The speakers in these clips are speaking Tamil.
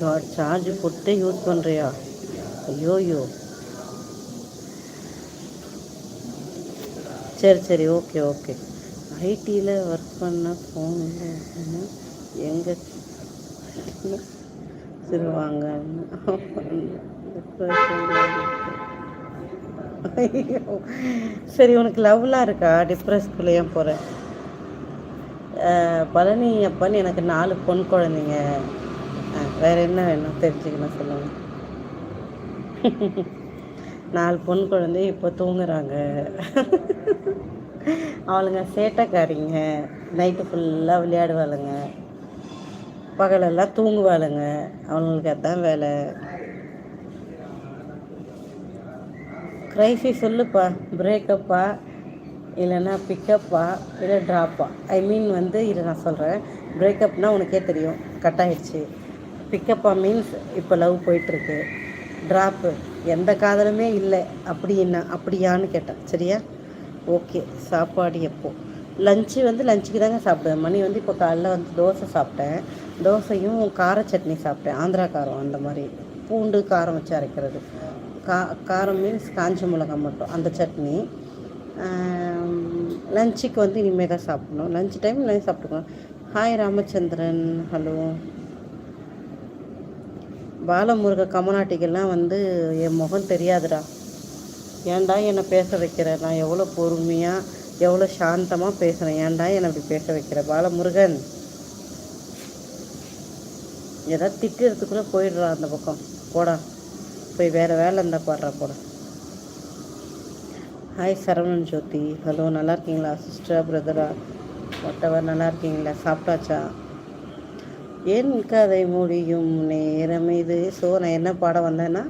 காட் சார்ஜ் போட்டு யூஸ் பண்ணுறியா ஐயோ ஐயோ சரி சரி ஓகே ஓகே ஐடியில் ஒர்க் பண்ண ஃபோன் எங்கே? சரி வாங்க. ஐயோ. சரி உனக்கு லவ்லாம் இருக்கா? டிப்ரெஸ்க்குள்ளே ஏன் போகிறேன் பழனி அப்பன்னு எனக்கு நாலு பொன் குழந்தைங்க. ஆ, வேற என்ன வேணும்? தெரிஞ்சுக்கணும் சொல்லுங்கள் நாலு பொன் குழந்தை இப்போ தூங்குறாங்க. அவளுங்க சேட்டைக்காரிங்க. நைட்டு ஃபுல்லாக விளையாடுவாளுங்க. பகலெல்லாம் தூங்குவாளுங்க. அவங்களுக்கு அதான் வேலை. கிரைசி சொல்லுப்பா. பிரேக்கப்பா இல்லைன்னா பிக்கப்பா இல்லை ட்ராப்பா ஐ மீன் வந்து இதை நான் சொல்கிறேன் பிரேக்கப்னால் உனக்கே தெரியும். கட் ஆகிடுச்சி பிக்கப்பா மீன்ஸ் இப்போ லவ் போயிட்டுருக்கு. ட்ராப்பு எந்த காதலுமே இல்லை. அப்படின்னா அப்படியான்னு கேட்டேன். சரியா? ஓகே சாப்பாடு எப்போ? லஞ்சு வந்து லஞ்சுக்கு தாங்க சாப்பிடுவேன். மணி வந்து இப்போ காலைல வந்து தோசை சாப்பிட்டேன். தோசையும் கார சட்னி சாப்பிட்டேன். ஆந்திரா காரம் அந்த மாதிரி. பூண்டு காரம் வச்சு அரைக்கிறது. கா காரம் மீன்ஸ் காஞ்ச மிளகாய் மட்டும். அந்த சட்னி. லஞ்சுக்கு வந்து இனிமேல் தான் சாப்பிடணும். லஞ்ச் டைம் நான் சாப்பிட்டுக்கணும். ஹாய் ராமச்சந்திரன். ஹலோ பாலமுருக கமநாட்டிக்கெல்லாம் வந்து என் முகம் தெரியாதுடா. ஏன்டா என்னை பேச வைக்கிற? நான் எவ்வளோ பொறுமையாக எவ்வளோ சாந்தமாக பேசுகிறேன் ஏன்டா என்னை அப்படி பேச வைக்கிற? பாலமுருகன். ஏதாவது திட்டுறதுக்குள்ளே போயிடுறா அந்த பக்கம். போடா. போய் வேறு வேலை இருந்தால் பாடுறா போடா. ஹாய் சரவணன் ஜோதி. ஹலோ நல்லா இருக்கீங்களா? சிஸ்டரா பிரதரா ஒட்டவர் நல்லா இருக்கீங்களா? சாப்பிட்டாச்சா? ஏன் கதை முடியும் நேரம் இது. ஸோ நான் என்ன பாட வந்தேன்னா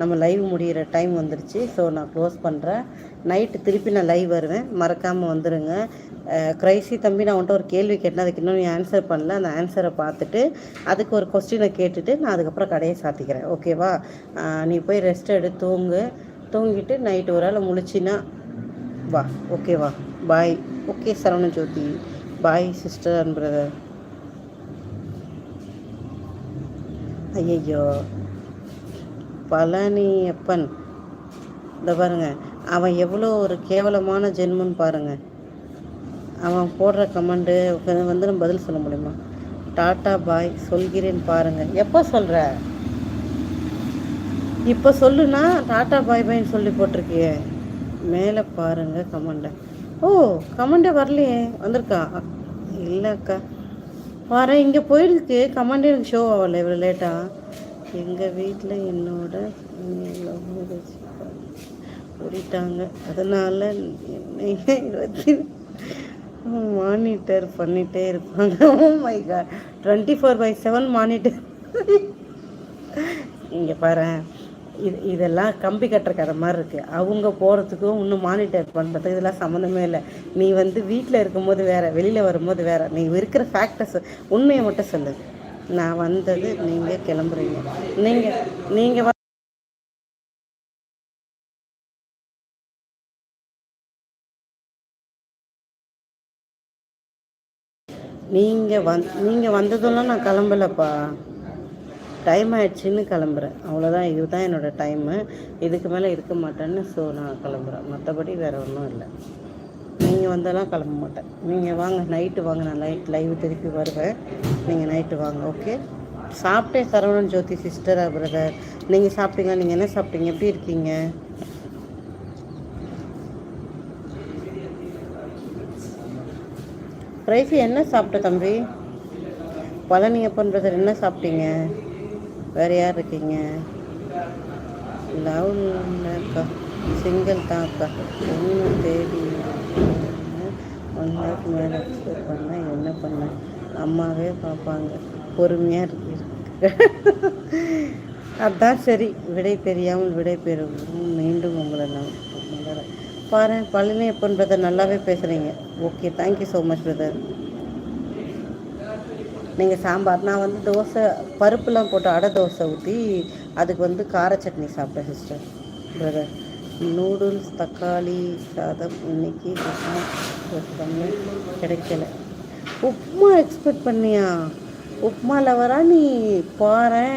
நம்ம லைவ் முடிகிற டைம் வந்துருச்சு. ஸோ நான் க்ளோஸ் பண்ணுறேன் நைட்டு திருப்பி நான் லைவ் வருவேன். மறக்காமல் வந்துடுங்க கிரைசி தம்பி நான் உன்ட்ட ஒரு கேள்வி கேட்டேன். அதுக்கு இன்னும் நீ ஆன்சர் பண்ணல. அந்த ஆன்சரை பார்த்துட்டு அதுக்கு ஒரு கொஸ்டினை கேட்டுட்டு நான் அதுக்கப்புறம் கடையை சாத்திக்கிறேன். ஓகேவா நீ போய் ரெஸ்ட் எடு தூங்கு. தூங்கிட்டு நைட்டு ஒரு ஆள் முழிச்சின்னா வா. ஓகேவா bye okay Saravana Jyothi. Bye sister and brother ஐயையோ. பழனியப்பன். இந்த பாருங்க அவன் எவ்வளோ ஒரு கேவலமான ஜென்மன்னு பாருங்க. அவன் போடுற கமெண்டு வந்து நம்ம பதில் சொல்ல முடியுமா? டாட்டா பாய் சொல்கிறேன் பாருங்க. எப்போ சொல்கிற இப்போ சொல்லுனா டாட்டா பாய் பாய்னு சொல்லி போட்டிருக்கியே. மேலே பாருங்க கமெண்டை. ஓ கமெண்டே வரலையே வந்திருக்கா? இல்லைக்கா. வரேன். இங்கே போயிருக்கு. கமெண்டே ஷோ ஆகல. இவ்வளோ லேட்டாக எங்கள் வீட்டில் என்னோட கூட்டிட்டாங்க அதனால் என்னை இருபத்தி மானிட்டர் பண்ணிகிட்டே இருப்பாங்க. ஓ my God twenty four by seven monitor இங்கே பாரு இது இதெல்லாம் கம்பி கட்டுற கதை மாதிரி இருக்குது அவங்க போகிறதுக்கும் இன்னும் மானிட்டர் பண்ணுறதுக்கு இதெல்லாம் சம்மந்தமே இல்லை. நீ வந்து வீட்டில் இருக்கும்போது வேறு வெளியில் வரும்போது வேறு. நீ இருக்கிற ஃபேக்டர்ஸ் உண்மையை மட்டும் சொல்லு. நான் வந்தது நீங்கள் கிளம்புறீங்க. நீங்கள் நீங்கள் நீங்கள் வந் நீங்கள் வந்ததெல்லாம் நான் கிளம்பலப்பா. டைம் ஆயிடுச்சுன்னு கிளம்புறேன். அவ்வளோதான் இதுதான் என்னோட டைமு இதுக்கு மேலே இருக்க மாட்டேன்னு ஸோ நான் கிளம்புறேன். மற்றபடி வேறு ஒன்றும் இல்லை. நீங்கள் வந்தாலும் கிளம்ப மாட்டேன். நீங்கள் வாங்க நைட்டு வாங்க. நான் நைட் லைவ் திருப்பி வருவேன். நீங்கள் நைட்டு வாங்க ஓகே சாப்பிட்டேன் சரவணன் ஜோதி சிஸ்டர் பிரதர் நீங்கள் சாப்பிட்டீங்க நீங்கள் என்ன சாப்பிட்டீங்க? எப்படி இருக்கீங்க? ரைஃபி என்ன சாப்பிட்ட தம்பி? பழனியப்பன் பிரதர் என்ன சாப்பிட்டீங்க? வேறு யார் இருக்கீங்க? லவ் இல்லைக்கா சிங்கிள் தான்க்கா ஒன்று தேடி ஒன் லேக் மேலே எக்ஸ்பெக்ட் பண்ணேன். என்ன பண்ணேன்? அம்மாவே பார்ப்பாங்க. பொறுமையாக இருக்கு. அதான் சரி. விடை தெரியாமல் விடை பெறும் மீண்டும் உங்களை நான் பாருங்கள் பாரு பழனியப்பன் பிரதர் நல்லாவே பேசுகிறீங்க okay thank you so much brother நீங்கள் சாம்பார் நான் வந்து தோசை பருப்புலாம் போட்டு அடை தோசை ஊற்றி அதுக்கு வந்து கார சட்னி சாப்பிட்டேன் சிஸ்டர் பிரதர் நூடுல்ஸ் தக்காளி சாதம் இன்னைக்கு பண்ண கிடைக்கல. உப்புமா எக்ஸ்பெக்ட் பண்ணியா? உப்புமா லவரா நீ? பாரேன்